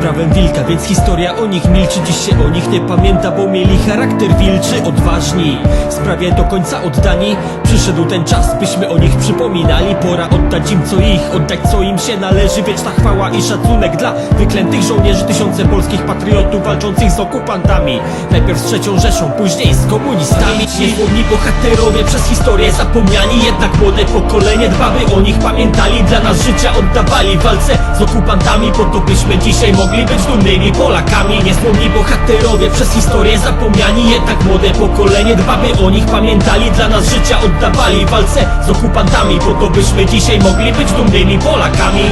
prawem wilka Więc historia o nich milczy, dziś się o nich nie pamięta Bo mieli charakter wilczy, odważni sprawie do końca oddani. Przyszedł ten czas, byśmy o nich przypominali. Pora oddać im co ich, oddać co im się należy. Wieczna chwała i szacunek dla wyklętych żołnierzy. Tysiące polskich patriotów walczących z okupantami. Najpierw z trzecią Rzeszą, później z komunistami. Niezłomni bohaterowie przez historię zapomniani. Jednak młode pokolenie dba by o nich pamiętali. Dla nas życia oddawali w walce z okupantami. Po to byśmy dzisiaj mogli być dumnymi Polakami. Niezłomni bohaterowie przez historię zapomniani. Jednak młode pokolenie dba by o nich pamiętali Dla nas życia oddawali walce z okupantami Po to byśmy dzisiaj mogli być dumnymi Polakami